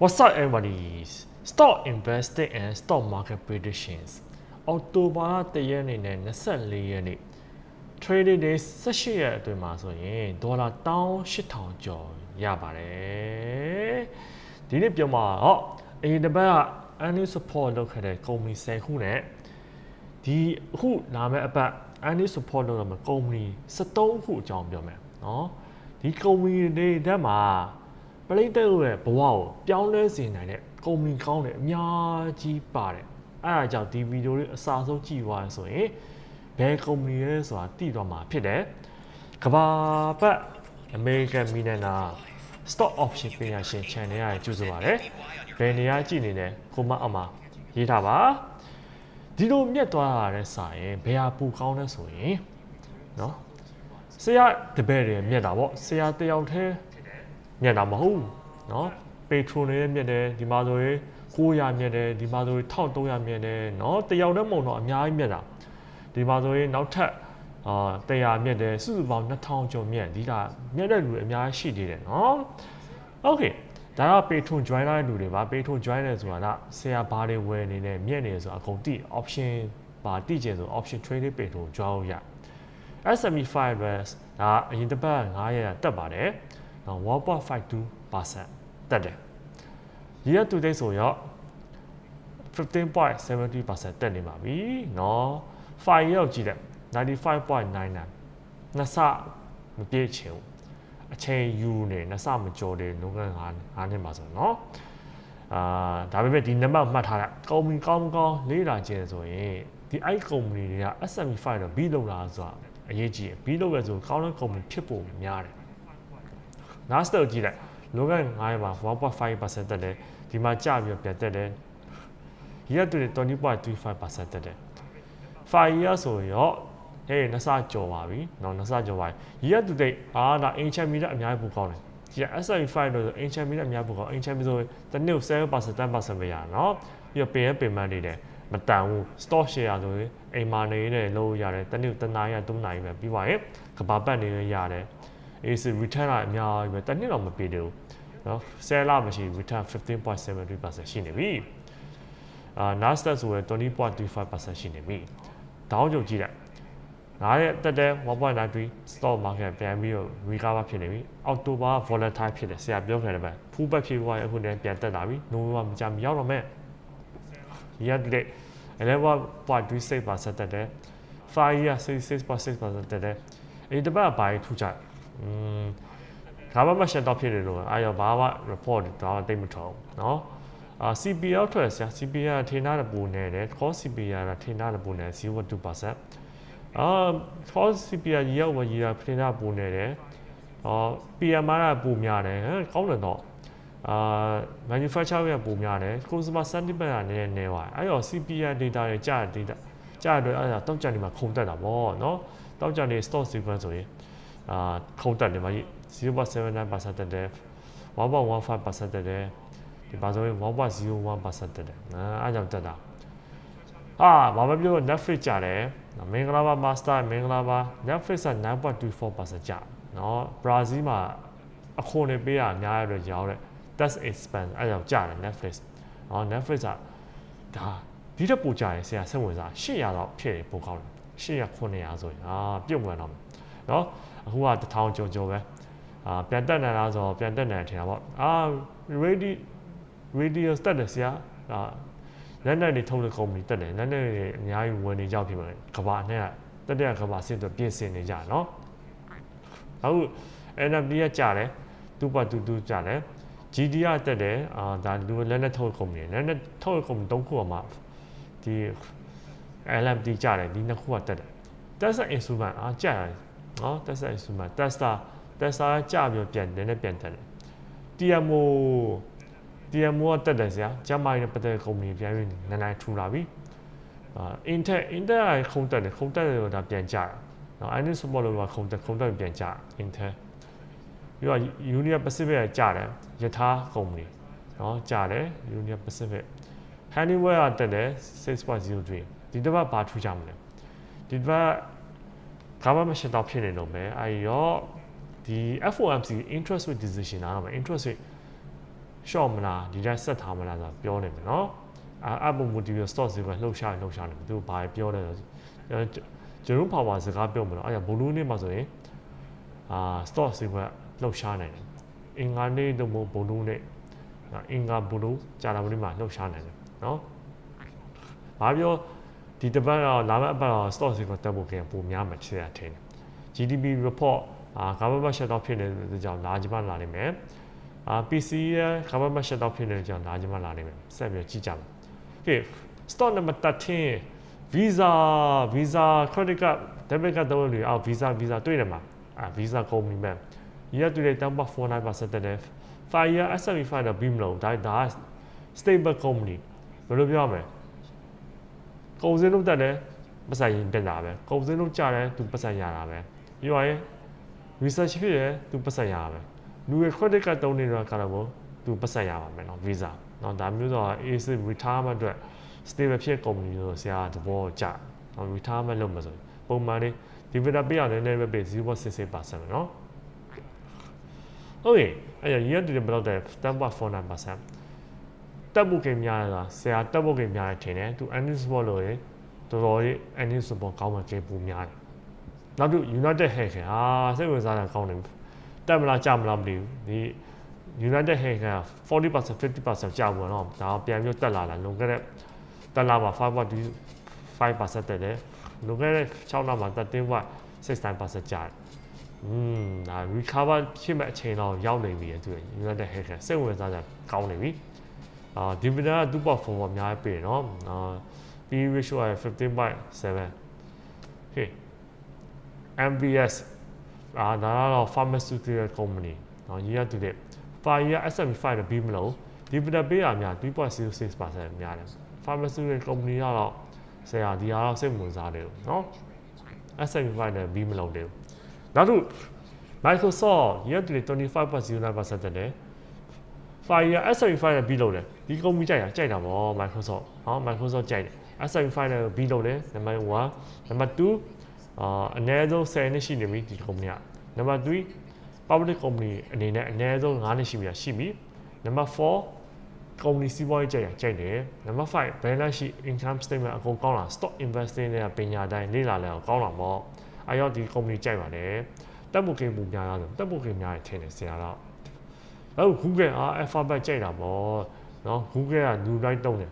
What's up everybody? Stock investing and stock market predictions. အောက်တိုဘာလ1ရက်နေ့နဲ့24ရက်နေ့ trading day 18ရက်အတွင်းမှာဆိုရင်ဒေါ်လာ18000ကျော်ရပါတယ်။ဒီနေ့ပြောမှာဟောအရင်တစ်ပတ်က earning support လုပ်ခဲ့တဲ့ company 10ခုနဲ့ဒီအခုလာမယ့်အပတ် earning support လုပ်ရမယ့် company 73ခုအကြောင်းပြောမယ်နော်။ဒီ company တွေတက်မှာ ပလိတ်တဲ့ရဲ့ဘဝကိုပြောင်းလဲစေနိုင်တဲ့ company ကောင်းတယ်အများကြီးပါတယ်။အဲဒါကြောင့်ဒီဗီဒီယိုလေးအစားဆုံးကြည့်သွားရဆိုရင်ဘယ် company လဲဆိုတာသိတော့မှာဖြစ်တယ်။ကဘာပတ် American Millionaire stock option ပညာရှင် channel ရကြိုဆိုပါရစေ။ဘယ်နေရာကြည့်နေလဲကိုမအမရေးထားပါ။ဒီလိုမြတ်သွားရတဲ့စာရင်ဘယ်ဟာပူကောင်းလဲဆိုရင်နော်ဆရာတပည့်တွေမြတ်တာပေါ့ဆရာတယောက်တည်း မြတ်တာမဟုတ်ဘူးနော်ပေထရိုနဲ့မြတ်တယ်ဒီမှာဆိုရင်900မြတ်တယ်ဒီမှာဆိုရင်1300မြတ်တယ်နော်တယောက်တည်းမဟုတ်တော့အများကြီးမြတ်တာဒီမှာဆိုရင်နောက်ထပ်အာ100မြတ်တယ်စုစုပေါင်း2000ကျော်မြတ်ဒီကမြတ်တဲ့လူတွေအများကြီးရှိသေးတယ်နော်โอเคဒါကပေထွန် join လာတဲ့လူတွေပါပေထွန် join တယ်ဆိုတာကဆရာဘာတွေဝယ်နေလဲမြတ်နေဆိုတာအကုန်တိ option ပါတိကျဆို option trade ပေထွန် join ရ SME 5 West ဒါအရင်တစ်ပတ်900တက်ပါတယ်နော် 1.52%တက်တယ် year to date ဆိုတော့15.70%တက်နေပါပြီเนาะ5ရောက်ကြည့်တယ်95.99နှစ်ဆမပြည့်ချင်ဘူးအချိန်ယူနေနှစ်ဆမကျော်တယ်လုံးက9 9နှစ်ပါဆိုတော့เนาะအာဒါပေမဲ့ဒီနံပါတ်မှတ်ထားတာကုမ္ပဏီကောင်းမကောင်းလေးလာကျင်ဆိုရင်ဒီအိုက်ကုမ္ပဏီတွေက SME 5တော့ပြီးလောက်လာဆိုတာအရေးကြီးပြီးလောက်ရဆိုကောင်းတဲ့ကုမ္ပဏီဖြစ်ဖို့များတယ် Nasdaq ကြည့်လိုက်လောက9မှာ1.5%တက်တယ်ဒီမှာကျပြီးပြန်တက်တယ် year to date 20.35%တက်တယ်5 year ဆိုရောဟေးနှစ်ဆကျော်ပါပြီเนาะနှစ်ဆကျော်ပါပြီ year to date အာဒါ ancient meter အများကြီးပိုကောင်းတယ်ဒီ S&P 5လို့ဆို ancient meter အများပိုကောင်း ancient meter ဆိုတနည်း7% 10%ပဲရเนาะပြီးတော့ pay and payment တွေလည်းမတန်ဘူး stock share ဆိုရင်အိမ်မာနေနေလို့ရတယ်တနည်းတနာရီ3နာရီပဲပြီးပါရင်ကဘာပတ်နေရရတယ် AC return ကအများကြီးပဲတစ်နှစ်တော့မပေးသေးဘူးနော်10လမရှိ return 15.73%ရှိနေပြီအာ Nasdaq ဆိုရင်20.35%ရှိနေပြီဒေါင်းကြုံကြည့်လိုက်ငါရဲ့တက်တဲ့1.93 stock market ပြန်ပြီးတော့ recover ဖြစ်နေပြီ October volatile ဖြစ်တယ်ဆရာပြောခဲ့တယ်ဗျ full back ဖြစ်သွားရင်အခုတည်းပြန်တက်လာပြီ November မကြမရောက်တော့မဲ့ year to date 11.36%တက်တယ်5 year 66.6%တက်တယ်အဲ့ဒီတစ်ပတ်ဘာကြီးထူးကြလဲ อืมဒါမှမရှက်တော့ဖြစ်နေလို့အာရောဘာမှ report တော့တိတ်မထောင်เนาะအာ CPL ထွက်ဆရာ CPL ထင်ထားတဲ့ပုံနဲ့တယ် cost CPL ကထင်ထားတဲ့ပုံနဲ့0.2%အာ cost CPL ကြီးရောက်ဝကြီးတာထင်ထားပုံနဲ့တယ်အော် PMR ကပုံများတယ်ဟမ်ကောင်းတယ်တော့အာ manufacturer ကပုံများတယ် consumer sentiment ကနည်းနည်းနည်းပါအဲ့တော့ CPL data တွေကြာတဲ့ data ကြာတဲ့အဲ့ဒါတောက်ကြနေမှာခုန်တက်တာပေါ့เนาะတောက်ကြနေ stock sequence ဆိုရင် အာခုန်တက်နေမှာ0.79%တက်တယ်1.15%တက်တယ်ဒီပါဆိုရင်1.01%တက်တယ်နော်အားကြောင့်တက်တာဟာဘာမပြော Netflix ကြတယ်မင်္ဂလာပါ Master မင်္ဂလာပါ Netflix က9.24%ကြနော် Brazil မှာအခွန်တွေပေးရအများရတော့ရောင်းတဲ့ tax expense အားကြောင့်ကြတယ် Netflix နော် Netflix ကဒါဒီတက်ပိုကြတယ်ဆရာစိတ်ဝင်စား800တော့ဖြစ်တယ်ပိုကောင်းတယ်800 900ဆိုရင်အာပြုတ်မှန်တော့ နော်အခုက1000ကျော်ကျော်ပဲအာပြန်တက်နေလားဆိုတော့ပြန်တက်နေတယ်ထင်တာပေါ့အာ ready radio တက်တယ်ဆရာအာလက်နဲ့တွေထုတ်တဲ့ company တက်တယ်လက်နဲ့တွေအများကြီးဝင်နေကြဖြစ်ပါတယ်ကဘာနဲ့ကတက်တဲ့ကဘာအဆင့်တော့ပြင်ဆင်နေကြနော်အခု NFT ကကြတယ်2.22ကြတယ် GD ကတက်တယ်အာဒါလူလက်နဲ့ထုတ် company လက်နဲ့ထုတ် company ၃ခုအမှဒီ LMT ကြတယ်ဒီနှစ်ခုကတက်တယ် Tesla instrument အာကြတယ် နော် Tesla instrument Tesla Tesla ကြပြီးပြန်တယ်နဲ့ပြန်တက်တယ် TMO TMO ကတက်တယ်ဆရာဂျမိုင်းနဲ့ပတ်သက်တဲ့ကုမ္ပဏီပြန်ပြီးနန်းနိုင်ထူလာပြီအာ Intel Intel ကခုံတက်တယ်ခုံတက်တယ်တော့ဒါပြန်ကြတာနော် Inis support လို့ကခုံတက်ခုံတက်ပြန်ကြ Intel ပြီးတော့ Union Pacific ကကြတယ်ယထာကုမ္ပဏီနော်ကြတယ် Union Pacific Honeywell ကတက်တယ်6.03ဒီတစ်ပတ်ဘာထူးကြမလဲဒီတစ်ပတ် ကာမမရှိတော့ဖြစ်နေတော့မယ်အဲရောဒီ FOMC interest rate decision လာတော့မယ် interest rate short မလားဒီတိုင်းဆက်ထားမလားဆိုတော့ပြောနေမယ်နော်အာအပုံမူဒီ stock ဈေးကလှုပ်ရှားလှုပ်ရှားနေသူဘာပြောလဲဆိုကျွန်တော်ပါဝါစကားပြောမလို့အဲ့ဒါဘလူးနေ့မှာဆိုရင်အာ stock ဈေးကလှုပ်ရှားနိုင်တယ်အင်္ဂါနေ့တော့ဘလူးနေ့အင်္ဂါဘလူးကြာတာမနေ့မှာလှုပ်ရှားနိုင်တယ်နော်ဘာပြော ဒီတပတ်တော့လာမယ့်အပတ်တော့ stock ဈေးကတက်ဖို့ပြန်ပိုများမှချရထင်တယ် GDP report အာ government shutdown ဖြစ်နေတဲ့ကြောင့်လာကြမှာလာနိုင်မယ်အာ PC ရဲ့ government shutdown ဖြစ်နေတဲ့ကြောင့်လာကြမှာလာနိုင်မယ်ဆက်ပြီးကြည့်ကြမယ် okay stock number 13 visa visa credit card debit card တော့လို့အော် visa visa တွေ့တယ်မှာအာ visa company မှာရတဲ့တဲ့1.49%တက်တယ်5 year S&P 5တော့ပြီးမလို့ဒါဒါ stable company ဘယ်လိုပြောရမလဲ ကုန်စည်နှုန်းတက်တယ်ပတ်စံရင်တက်တာပဲကုန်စည်နှုန်းကျတယ်သူပတ်စံရတာပဲပြီးတော့ research ဖြစ်တယ်သူပတ်စံရတာပဲလူရဲ့ credit card တုံးနေတာကတော့သူပတ်စံရပါမယ်နော် visa နော်ဒါမျိုးတော့ AC retirement အတွက် stable ဖြစ် company လို့ဆရာသဘောကျနော် retirement လုပ်မှာဆိုပုံမှန်လေး dividend ပေးရတယ်နည်းနည်းပဲပေး0.66%နော် okay အဲ့ရ year to date ဘယ်လောက် တဲ့10.49%တက်ဖို့ကိန်းများလားဆရာတက်ဖို့ကိန်းများတယ်ထင်တယ်သူ earnings support လို့ရေတော်တော်လေး earnings support ကောင်းမှကိန်းပူများတယ်နောက်သူ United Health ခင်ဟာစိတ်ဝင်စားတာကောင်းတယ်တက်မလားကြမလားမသိဘူးဒီ United Health က40% 50%ကြာဘူးနော်ဒါပြန်ပြီးတက်လာလာလွန်ခဲ့တဲ့တက်လာမှာ5.5%တက်တယ်လွန်ခဲ့တဲ့6လမှာ13.69%ကြာတယ်อืมဒါ recover ဖြစ်မဲ့အချိန်တော့ရောက်နေပြီသူ United Health ကစိတ်ဝင်စားကြကောင်းနေပြီ အာ dividend က2.4အများကြီးပေးတယ်နော်အာ P ratio က15.7 okay MBS အာဒါကတော့ pharmaceutical company နော် year to date 5 year S&P 5တော့ပြီးမလို့ dividend ပေးရများ3.06%များတယ် pharmaceutical company ကတော့ဆရာဒီကတော့စိတ်ဝင်စားတယ်နော် S&P 5နဲ့ပြီးမလို့တယ်နောက်တစ် Microsoft year to date 25.09%တက်တယ် 5 year S&P 5နဲ့ပြီးလို့တယ်ဒီ company ကြိုက်တာကြိုက်တာပေါ့ Microsoft ဟော Microsoft ကြိုက်တယ် S&P 5နဲ့ပြီးလို့တယ် number 1 number 2အာအနည်းဆုံး10နှစ်ရှိနေပြီဒီ company က number 3 public company အနေနဲ့အနည်းဆုံး9နှစ်ရှိပြီရှိပြီ number 4 company စီးပွားရေးကြိုက်ရကြိုက်တယ် number 5 balance sheet income statement အကုန်ကောင်းလာ stock investing တွေကပညာတိုင်းလေ့လာလဲအောင်ကောင်းလာပေါ့အဲရောက်ဒီ company ကြိုက်ပါတယ်တက်မှုကိန်းပူများရဆိုတက်မှုကိန်းများရထင်တယ်ဆရာတော့ အခု Google အာ Alphabet ကြိုက်တာပေါ့နော် Google ကလူတိုင်းတုံးတယ်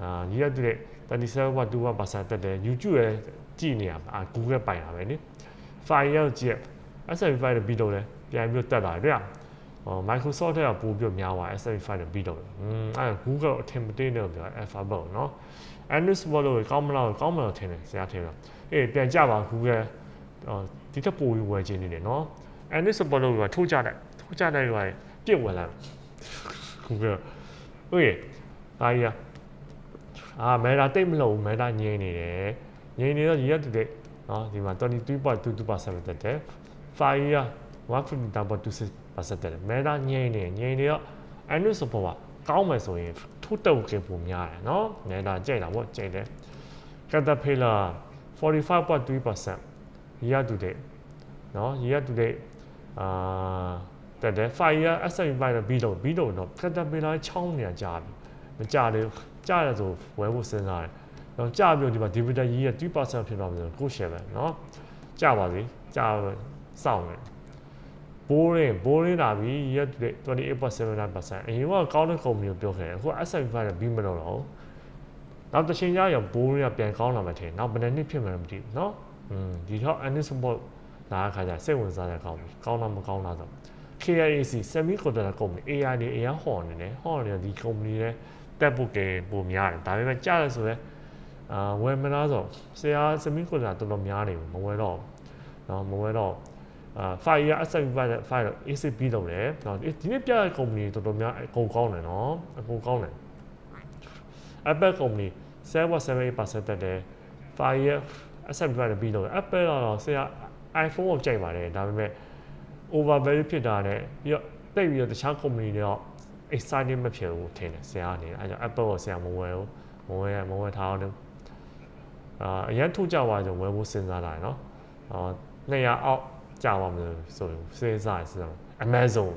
အာညီရတဲ့37.2%တက်တယ် YouTube ရဲ့ကြည့်နေရမှာ Google ပိုင်တာပဲနိ file ရောက်ကြည့် S&P 5ပြီးတော့လဲပြန်ပြီးတက်လာတယ်ဗျဟော Microsoft ကပို့ပြီးများသွား S&P 5ပြီးတော့อืมအဲ Google အထင်မသေးနဲ့ပြော Alphabet เนาะ Android Support လို့ကောင်းမလားကောင်းမလားထင်တယ်ဆရာထင်တော့အေးပြန်ကြပါ Google အော်ဒီတက်ပို့ပြီးဝယ်ခြင်းနေတယ်เนาะ Android Support လို့ကထိုးကြတယ်ထိုးကြတယ်ရွာ ပြစ်ဝင်လာ Google ဟုတ်ရဲ့အားရအာမဲတာတိတ်မလို့မဲတာငြိနေတယ်ငြိနေတော့ရရတဲ့နော်ဒီမှာ23.22%တက်တယ်5 year 150.26%တက်တယ်မဲတာငြိနေငြိနေတော့ annual support ကကောင်းမယ်ဆိုရင်ထိုးတက်ဖို့ပုံများတယ်နော်မဲတာကြိုက်တာပေါ့ကြိုက်တယ် Caterpillar 45.3% year to date နော် year to date အာ တက်တယ်5 year S&P 5ပြီးတော့ပြီးတော့တော့ Caterpillar ချောင်းနေကြပြီမကြတယ်ကြရဆိုဝယ်ဖို့စဉ်းစားတယ်တော့ကြပြီးဒီမှာ dividend yield က2%ဖြစ်တော့မယ်ကို share ပဲเนาะကြပါစေကြစောင့်တယ် boring boring လာပြီ year to date 28.79%အရင်ကကောင်းတဲ့ company ကိုပြောခဲ့တယ်အခု S&P 5ပြီးမလို့တော့နောက်တစ်ချိန်ကျရင် boring ကပြန်ကောင်းလာမှထင်နောက်ဘယ်နှစ်ဖြစ်မှန်းမသိဘူးเนาะอืมဒီတော့ earnings support လာခါကျစိတ်ဝင်စားတဲ့ကောင်းပြီကောင်းတော့မကောင်းလားဆို KIAC semiconductor company AI တွေအရင်ဟော်နေတယ်ဟော်နေဒီ company နဲ့တက်ဖို့ကပုံများတယ်ဒါပေမဲ့ကြားရဆိုရဲအာဝယ်မလားဆိုဆရာ semiconductor တော်တော်များနေမဝယ်တော့နော်မဝယ်တော့အာ5 year S&P 5တော့ ACP လုပ်တယ်နော်ဒီနေ့ပြတဲ့ company တော်တော်များအကုန်ကောင်းတယ်နော်အကုန်ကောင်းတယ် Apple company 7.78%တက်တယ်5 year S&P 5ပြီးလုပ်တယ် Apple တော့ဆရာ iPhone ကိုကြိုက်ပါတယ်ဒါပေမဲ့ over value ဖြစ်တာနဲ့ပြီးတော့တိတ်ပြီးတော့တခြား company တွေတော့ excited မဖြစ်ဘူးထင်တယ်ဆရာအနေနဲ့အဲကြောင့် Apple ကိုဆရာမဝယ်ဘူးမဝယ်မဝယ်ထားအောင်အာအရင်ထုတ်ကြပါကြဝယ်ဖို့စဉ်းစားလာတယ်နော်အာ200အောက်ကြာပါမလို့ဆိုရင်စဉ်းစားရစဉ်းစား Amazon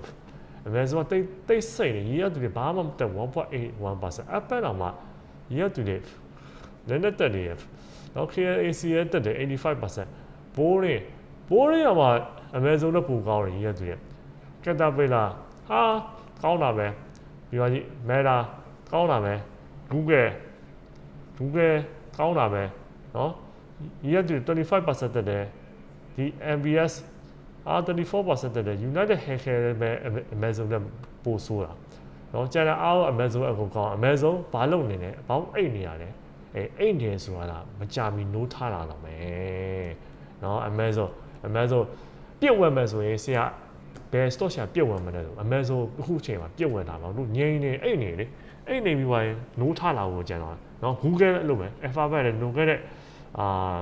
Amazon ကတိတ်တိတ်စိတ်နေ year to date ဘာမှမတက်1.81% Apple တော့မှ year to date လည်းနဲ့တက်နေရနော် KAC ရဲ့တက်တယ်85%ဘိုးရင်းဘိုးရင်းကမှ Amazon နဲ့ပိုကောင်းတယ် year to date ကက်တာပေလာဟာကောင်းတာပဲပြီးတော့ Meta ကောင်းတာပဲ Google Google ကောင်းတာပဲเนาะ year to 25%တက်တယ်ဒီ MBS အာ34%တက်တယ် United Healthcare လည်းပဲ Amazon နဲ့ပို့ဆိုးတာเนาะကျန်တဲ့အား Amazon အကုန်ကောင်း Amazon ဘာလုပ်နေလဲအပေါင်းအိတ်နေရတယ်အဲအိတ်နေဆိုတာကမကြမီနိုးထားလာတော့မယ်เนาะ Amazon Amazon ပြစ်ဝင်မယ်ဆိုရင်ဆရာဘယ် stock ရှာပြစ်ဝင်မလဲဆို Amazon အခုချိန်မှာပြစ်ဝင်တာပါတို့ငြိမ်းနေအဲ့နေလေအဲ့နေပြီးပါရင် no ထလာဖို့ကြံတော့နော် Google လည်းလုပ်မယ် Alphabet လည်း no ခဲ့တဲ့အာ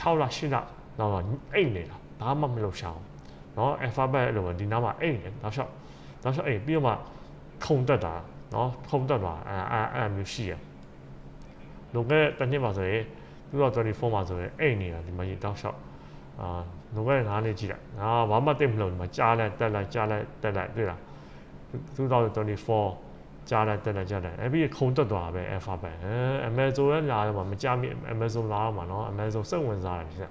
6လ8လတော့အဲ့နေတာဘာမှမလုပ်ရှာဘူးနော် Alphabet လို့ဒီနားမှာအဲ့နေနောက်လျှောက်နောက်လျှောက်အဲ့ပြီးတော့မှခုံတက်တာနော်ခုံတက်တာအာအာမျိုးရှိရလုံခဲ့တဲ့တစ်နှစ်မှာဆိုရင်2024မှာဆိုရင်အဲ့နေတာဒီမှာကြီးတောက်လျှောက်အာ လောကငါးနေကြည့်လိုက်ငါဘာမှသိမလို့ဒီမှာကြားလိုက်တက်လိုက်ကြားလိုက်တက်လိုက်တွေ့လား2024ကြားလိုက်တက်လိုက်ကြားလိုက်အဲ့ပြီးခုံတက်သွားပဲ alpha ပဲ Amazon ရဲ့လာတော့မှမကြမိ Amazon လာတော့မှနော် Amazon စိတ်ဝင်စားတယ်ဖြစ်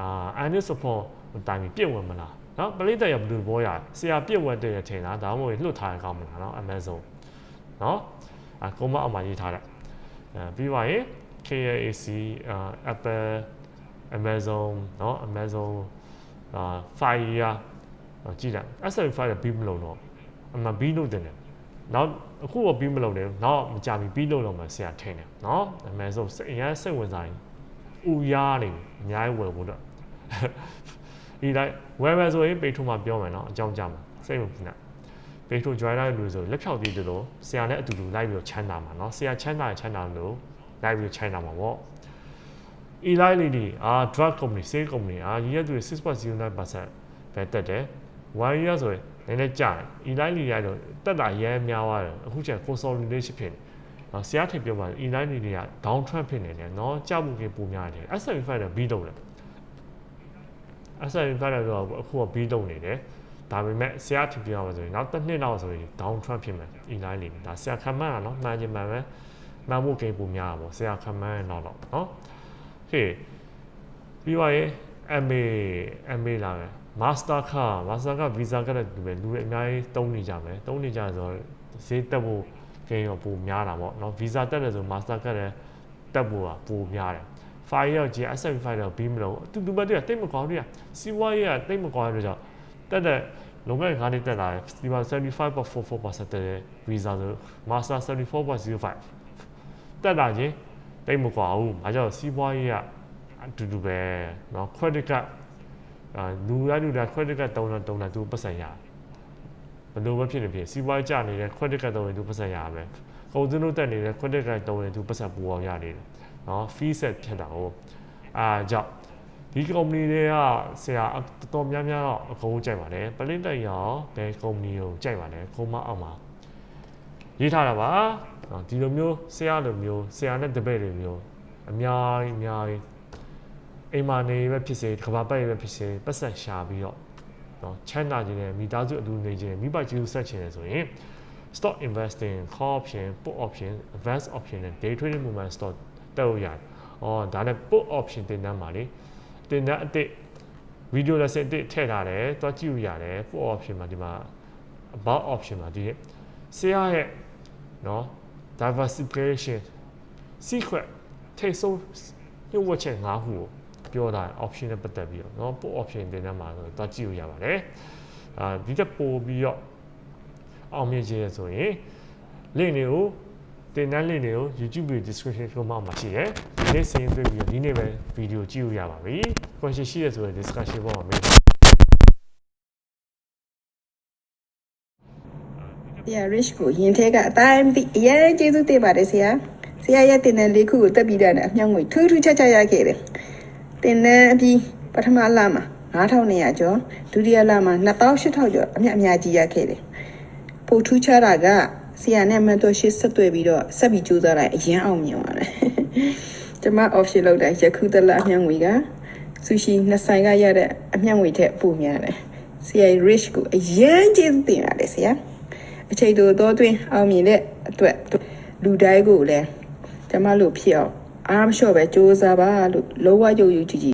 အာ Anis support တိုင်ပြီးပြည့်ဝင်မလားနော်ပလိတ်တက်ရဘယ်လိုဘောရဆရာပြည့်ဝတဲ့ထင်တာဒါမှမဟုတ်လွတ်ထားရကောင်းမလားနော် Amazon နော်အကောမအမှရေးထားတယ်အဲပြီးပါရင် KAC Apple Amazon เนาะ Amazon အာ Fire ကြည့်လိုက် S7 Fire ပြီးမလို့တော့အမှပြီးလို့တင်တယ်နောက်အခုတော့ပြီးမလို့တယ်နောက်မကြပြီပြီးလို့တော့မှဆရာထင်တယ်เนาะ Amazon စိတ်အရင်စိတ်ဝင်စားရင်ဥရားနေအများကြီးဝယ်ဖို့တော့ဒီလိုက်ဝယ်မယ်ဆိုရင်ပေထုံမှာပြောမယ်เนาะအကြောင်းကြမှာစိတ်မပူနဲ့ပေထုံ join လိုက်လို့ဆိုလက်ဖြောက်ပြီးတယ်လို့ဆရာနဲ့အတူတူလိုက်ပြီးချမ်းသာမှာเนาะဆရာချမ်းသာရင်ချမ်းသာလို့လိုက်ပြီးချမ်းသာမှာပေါ့ Eli Lilly အာ drug company sale company အာရည်ရသူ6.09%ပဲတက်တယ်1 year ဆိုရင်နည်းနည်းကျတယ် Eli Lilly ကတော့တက်တာရဲများသွားတယ်အခုကျ consolidation ဖြစ်နေနော်ဆရာထင်ပြောပါ Eli Lilly က down trend ဖြစ်နေတယ်နော်ကြောက်မှုကြီးပုံများတယ် S75 တော့ B တုံးတယ် S75 တော့အခုက B တုံးနေတယ်ဒါပေမဲ့ဆရာထင်ပြောပါဆိုရင်နောက်တစ်နှစ်လောက်ဆိုရင် down trend ဖြစ်မယ် Eli Lilly ဒါဆရာခံမှန်းတာနော်မှန်ချင်မှန်ပဲမှန်ဖို့ကိန်းပုံများတာပေါ့ဆရာခံမှန်းရင်တော့တော့နော် ဟေ့ပြီးွားရင် MA MA လာမယ် Master Card Master Card Visa ကလည်းလူပဲလူတွေအများကြီးတုံးနေကြမယ်တုံးနေကြဆိုတော့ဈေးတက်ဖို့ကိန်းရောပိုများတာပေါ့နော် Visa တက်တယ်ဆို Master Card လည်းတက်ဖို့ကပိုများတယ် file ရောက်ကြည့် asset file တော့ပြီးမလို့တူတူပဲတည်းတိတ်မကောင်းတည်းစီးပွားရေးကတိတ်မကောင်းတဲ့ကြောင့်တက်တဲ့လုံးမဲ့ငါးနှစ်တက်လာတယ်ဒီမှာ75.44%တက်တယ် visa ဆို master 74.05တက်လာချင်း တိတ်မကွာဘူး။ဘာကြောင့်စီးပွားရေးကအတူတူပဲเนาะ credit card အာလူရလူရ credit card တုံးတာတုံးတာသူပတ်စံရဘယ်လိုပဲဖြစ်နေဖြစ်စီးပွားရေးကျနေတဲ့ credit card တုံးရင်သူပတ်စံရပဲကုန်စည်နှုန်းတက်နေတဲ့ credit card တုံးရင်သူပတ်စံပူအောင်ရနေတယ်เนาะ fee set ဖြစ်တာဟုတ်အာကြောင့်ဒီ company တွေကဆရာတော်တော်များများတော့အကုန်ကြိုက်ပါတယ်ပလင်းတက်ရောဘယ် company ကိုကြိုက်ပါလဲခုံမအောင်ပါ ရေးထားတာပါနော်ဒီလိုမျိုးဆရာလိုမျိုးဆရာနဲ့တပည့်တွေမျိုးအများကြီးအများကြီးအိမ်မာနေပဲဖြစ်စေကဘာပတ်ပဲဖြစ်စေပတ်ဆက်ရှာပြီးတော့နော်ချမ်းသာခြင်းနဲ့မိသားစုအတူနေခြင်းမိဘကျေးဇူးဆက်ခြင်းနဲ့ဆိုရင် stock investing call option put option advance option နဲ့ day trading movement stock တက်လို့ရတယ်။အော်ဒါနဲ့ put option တင်တန်းပါလေ။တင်တန်းအစ်ဗီဒီယို lesson အစ်ထည့်ထားတယ်။သွားကြည့်လို့ရတယ်။ put option မှာဒီမှာ about option မှာဒီဆရာရဲ့ နော် diversification secret ထိတ်ဆုံးညှို့ဝှက်ချက်၅ခုကိုပြောတာ option နဲ့ပတ်သက်ပြီးတော့เนาะပို့ option တင်တဲ့မှာဆိုတော့ကြည့်လို့ရပါတယ်အာဒီတက်ပို့ပြီးတော့အောင်မြင်ခြင်းဆိုရင် link တွေကိုတင်တန်း link တွေကို YouTube description မှာမှာရှိတယ်ဒီနေ့စရင်တွေ့ပြီးတော့ဒီနေ့ပဲဗီဒီယိုကြည့်လို့ရပါပြီ question ရှိရဆိုရင် discussion ပေါ်မှာမေး ဆရာ rich ကိုရင်ထဲကအတိုင်းသိအရင်ကျေးဇူးတင်ပါတယ်ဆရာဆရာရဲ့တင်တဲ့လေးခုကိုတက်ပြီးတာနဲ့အမြောက်ငွေထူးထူးခြားခြားရခဲ့တယ်တင်တဲ့အပြီးပထမလမှာ9200ကျော်ဒုတိယလမှာ2800ကျော်အမြတ်အများကြီးရခဲ့တယ်ပိုထူးခြားတာကဆရာနဲ့မတော်ရှိဆက်တွေ့ပြီးတော့ဆက်ပြီးကြိုးစားလိုက်အရင်အောင်မြင်ပါတယ်ကျွန်မ option လောက်တိုင်းယခုတလအမြောက်ငွေကဆူရှီနှစ်ဆိုင်ကရတဲ့အမြောက်ငွေထက်ပိုများတယ်ဆဆရာ rich ကိုအရင်ကျေးဇူးတင်ပါတယ်ဆရာ အချိန်တိုတော့တွင်အောင်မြင်တဲ့အတွက်လူတိုင်းကိုလည်းကျမတို့ဖြစ်အောင်အားမလျှော့ပဲစူးစမ်းပါလို့လောကယုံယုံကြည်ကြည်